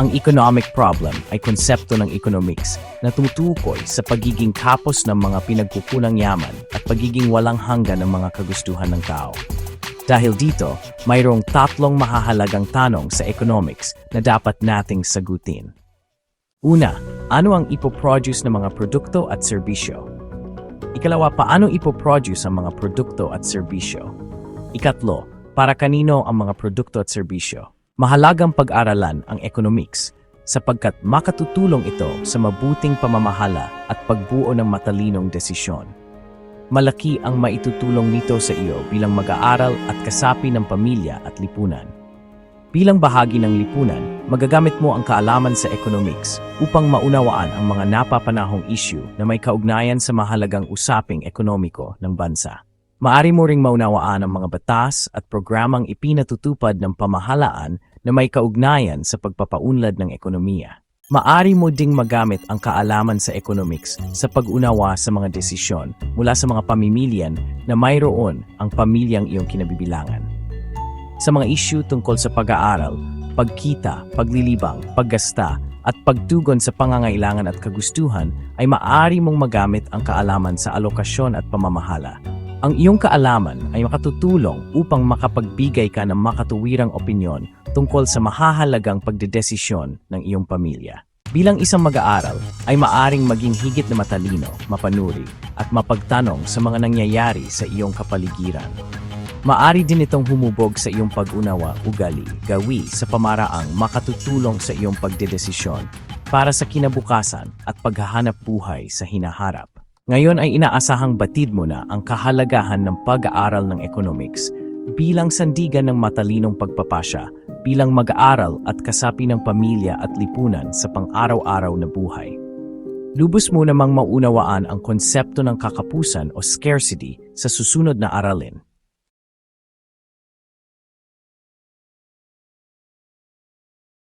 Ang economic problem ay konsepto ng economics na tumutukoy sa pagiging kapos ng mga pinagkukulang yaman at pagiging walang hanggan ng mga kagustuhan ng tao. Dahil dito, mayroong tatlong mahahalagang tanong sa economics na dapat nating sagutin. Una, ano ang ipoproduce ng mga produkto at serbisyo? Ikalawa, paano ipoproduce ang mga produkto at serbisyo? Ikatlo, para kanino ang mga produkto at serbisyo? Mahalagang pag-aralan ang economics sapagkat makatutulong ito sa mabuting pamamahala at pagbuo ng matalinong desisyon. Malaki ang maitutulong nito sa iyo bilang mag-aaral at kasapi ng pamilya at lipunan. Bilang bahagi ng lipunan, magagamit mo ang kaalaman sa economics upang maunawaan ang mga napapanahong issue na may kaugnayan sa mahalagang usaping ekonomiko ng bansa. Maari mo ring maunawaan ang mga batas at programang ipinatutupad ng pamahalaan na may kaugnayan sa pagpapaunlad ng ekonomiya. Maari mo ding magamit ang kaalaman sa economics sa pag-unawa sa mga desisyon mula sa mga pamimilian na mayroon ang pamilyang iyong kinabibilangan sa mga issue tungkol sa pag-aaral, pagkita, paglilibang, paggasta, at pagtugon sa pangangailangan at kagustuhan ay maaari mong magamit ang kaalaman sa alokasyon at pamamahala. Ang iyong kaalaman ay makatutulong upang makapagbigay ka ng makatuwirang opinyon tungkol sa mahahalagang pagdedesisyon ng iyong pamilya. Bilang isang mag-aaral, ay maaring maging higit na matalino, mapanuri, at mapagtanong sa mga nangyayari sa iyong kapaligiran. Maari din itong humubog sa iyong pag-unawa, ugali, gawi sa pamaraang makatutulong sa iyong pagdedesisyon para sa kinabukasan at paghahanap buhay sa hinaharap. Ngayon ay inaasahang batid mo na ang kahalagahan ng pag-aaral ng economics bilang sandigan ng matalinong pagpapasya, bilang mag-aaral at kasapi ng pamilya at lipunan sa pang-araw-araw na buhay. Lubos mo namang maunawaan ang konsepto ng kakapusan o scarcity sa susunod na aralin.